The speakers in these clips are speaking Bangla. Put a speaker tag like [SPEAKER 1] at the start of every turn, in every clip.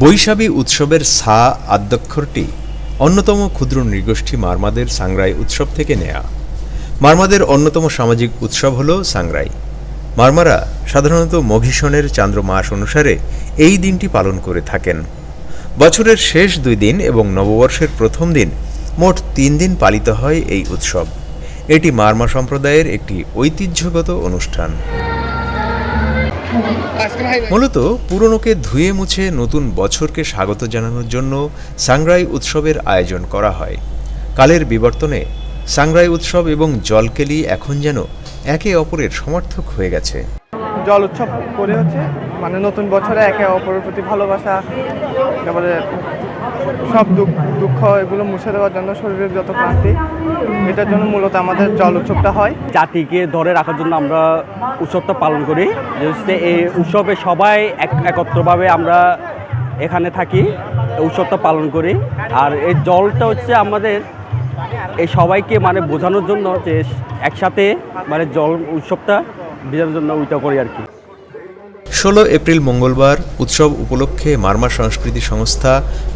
[SPEAKER 1] বৈশাখী উৎসবের সা আদ্যক্ষরটি অন্যতম ক্ষুদ্র নৃগোষ্ঠী মারমাদের সাংরাই উৎসব থেকে নেয়া। মারমাদের অন্যতম সামাজিক উৎসব হল সাংরাই। মারমারা সাধারণত মঘিশনের চান্দ্র মাস অনুসারে এই দিনটি পালন করে থাকেন। বছরের শেষ দুই দিন এবং নববর্ষের প্রথম দিন মোট তিন দিন পালিত হয় এই উৎসব। এটি মারমা সম্প্রদায়ের একটি ঐতিহ্যগত অনুষ্ঠান। মূলত পুরনোকে ধুয়ে মুছে নতুন বছরকে স্বাগত জানানোর জন্য সাংরাই উৎসবের আয়োজন করা হয়। কালের বিবর্তনে সাংরাই উৎসব এবং জলকেলি এখন যেন একে অপরের সমর্থক হয়ে গেছে।
[SPEAKER 2] জল উৎসব করে হচ্ছে। মানে নতুন বছরে একে অপরের প্রতি ভালোবাসা, তারপরে সব দুঃখ দুঃখ এগুলো মুছে দেওয়ার জন্য শরীরের যত ক্লান্তি, এটার জন্য মূলত আমাদের জল উৎসবটা হয়।
[SPEAKER 3] জাতিকে ধরে রাখার জন্য আমরা উৎসবটা পালন করি। যে এই উৎসবে সবাই এক, একত্রভাবে আমরা এখানে থাকি, উৎসবটা পালন করি। আর এই জলটা হচ্ছে আমাদের এই সবাইকে মানে বোঝানোর জন্য যে একসাথে মানে জল উৎসবটা বোঝানোর জন্য ওইটা করি আর কি।
[SPEAKER 1] ষোলো এপ্রিল মঙ্গলবার উৎসব উপলক্ষে মারমা সংস্কৃতি সংস্থা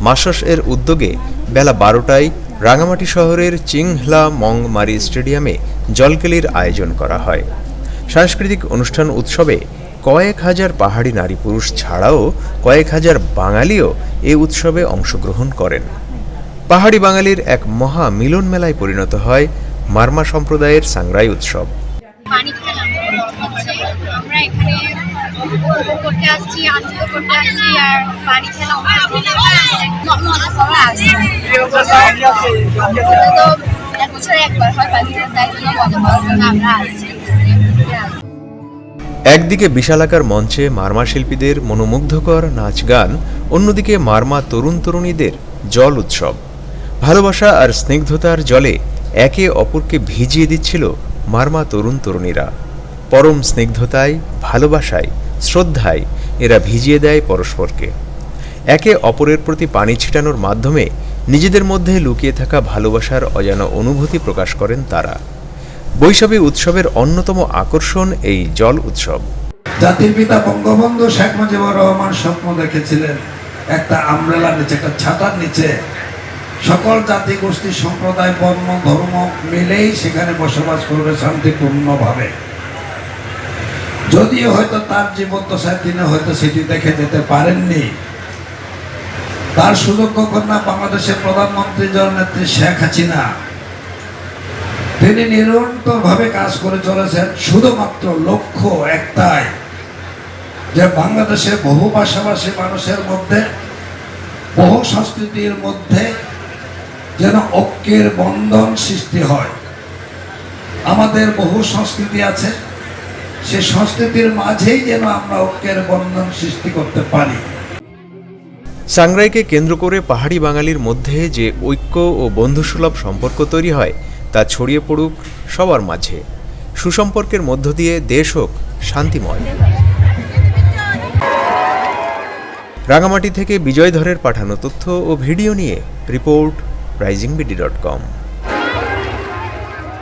[SPEAKER 1] মাসস এর উদ্যোগে বেলা বারোটায় রাঙামাটি শহরের চিংহলা মংমারি স্টেডিয়ামে জলকেলির আয়োজন করা হয়। সাংস্কৃতিক অনুষ্ঠান উৎসবে কয়েক হাজার পাহাড়ি নারী পুরুষ ছাড়াও কয়েক হাজার বাঙালিও এ উৎসবে অংশগ্রহণ করেন। পাহাড়ি বাঙালির এক মহা মিলন মেলায় পরিণত হয় মারমা সম্প্রদায়ের সাংরাই উৎসব।
[SPEAKER 4] উপভোগ করতে আসছি করতে আসছি, আর আসছি।
[SPEAKER 1] একদিকে বিশালাকার মঞ্চে মারমা শিল্পীদের মনোমুগ্ধকর নাচ গান, অন্যদিকে মারমা তরুণ তরুণীদের জল উৎসব। ভালোবাসা আর স্নিগ্ধতার জলে একে অপরকে ভিজিয়ে দিচ্ছিল মারমা তরুণ তরুণীরা। পরম স্নিগ্ধতায়, ভালোবাসায় শ্রদ্ধায় এরা ভিজিয়ে দেয় পরস্পরকে। একে অপরের প্রতি পানি ছিটানোর মাধ্যমে নিজেদের মধ্যে লুকিয়ে থাকা ভালোবাসার অজানা অনুভূতি প্রকাশ করেন তারা। বৈশাখী উৎসবের অন্যতম আকর্ষণ এই জল উৎসব।
[SPEAKER 5] জাতির পিতা বঙ্গবন্ধু শেখ মুজিবুর রহমান স্বপ্ন দেখেছিলেন, একটা আমরেলার নিচে, একটা ছাতার নিচে। সকল জাতি, গোষ্ঠী, সম্প্রদায়, বর্ণ, ধর্ম মিলেই সেখানে বসবাস করবে শান্তিপূর্ণভাবে। যদিও হয়তো তার জীবন জীবদ্দশায় তিনি হয়তো সেটি দেখে যেতে পারেননি। তার সুযোগ্য কন্যা বাংলাদেশের প্রধানমন্ত্রী জননেত্রী শেখ হাসিনা। তিনি নিরন্তরভাবে কাজ করে চলেছেন শুধুমাত্র লক্ষ্য একটাই, যে বাংলাদেশে বহু ভাষাভাষী মানুষের মধ্যে, বহু সংস্কৃতির মধ্যে যেন ঐক্যের বন্ধন সৃষ্টি হয়। আমাদের বহু সংস্কৃতি আছে সে সংস্কৃতির মাঝেই যেন আমরা ঐক্যের বন্ধন সৃষ্টি করতে পারি।
[SPEAKER 1] সাংরাইকে কেন্দ্র করে পাহাড়ি বাঙালির মধ্যে যে ঐক্য ও বন্ধুসুলভ সম্পর্ক তৈরি হয়, তা ছড়িয়ে পড়ুক সবার মাঝে। সুসম্পর্কের মধ্য দিয়ে দেশ হোক শান্তিময়। রাঙামাটি থেকে বিজয় ধরের পাঠানো তথ্য ও ভিডিও নিয়ে report Rising BD dot com.